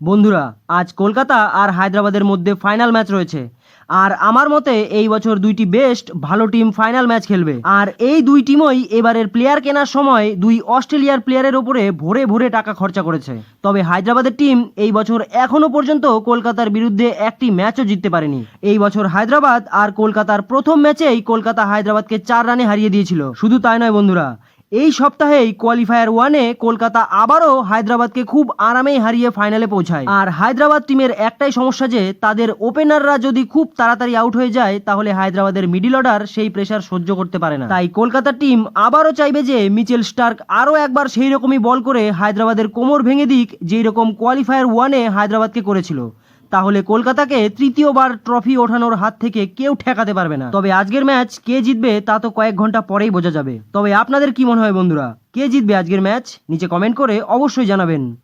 বন্ধুরা, আজ কলকাতা আর হায়দ্রাবাদের মধ্যে ফাইনাল ম্যাচ রয়েছে। আর আমার মতে এই বছর দুইটি বেস্ট ভালো টিম ফাইনাল ম্যাচ খেলবে। আর এই দুই টিমই এবারের প্লেয়ার কেনার সময় দুই অস্ট্রেলিয়ার প্লেয়ারের ওপরে ভরে ভরে টাকা খরচা করেছে। তবে হায়দ্রাবাদের টিম এই বছর এখনও পর্যন্ত কলকাতার বিরুদ্ধে একটি ম্যাচও জিততে পারেনি। এই বছর হায়দ্রাবাদ আর কলকাতার প্রথম ম্যাচেই কলকাতা হায়দ্রাবাদকে চার রানে হারিয়ে দিয়েছিল। শুধু তাই নয় বন্ধুরা এই সপ্তাহেই কোয়ালিফায়ার ওয়ানে কলকাতা আবারও হায়দ্রাবাদকে খুব আরামেই হারিয়ে ফাইনালে পৌঁছায়। আর হায়দ্রাবাদ টিমের একটাই সমস্যা যে, তাদের ওপেনাররা যদি খুব তাড়াতাড়ি আউট হয়ে যায়, তাহলে হায়দ্রাবাদের মিডিল অর্ডার সেই প্রেশার সহ্য করতে পারে না। তাই কলকাতা টিম আবারও চাইবে যে, মিচেল স্টার্ক আরও একবার সেই রকমই বল করে হায়দ্রাবাদের কোমর ভেঙে দিক, যেই রকম কোয়ালিফায়ার ওয়ানে হায়দ্রাবাদকে করেছিল। তাহলে কলকাতাকে তৃতীয়বার ট্রফি ওঠানোর হাত থেকে কেউ ঠেকাতে পারবে না। তবে আজকের ম্যাচ কে জিতবে তা তো কয়েক ঘণ্টা পরেই বোঝা যাবে। তবে আপনাদের কি মনে হয় বন্ধুরা? কে জিতবে আজকের ম্যাচ? নিচে কমেন্ট করে অবশ্যই জানাবেন।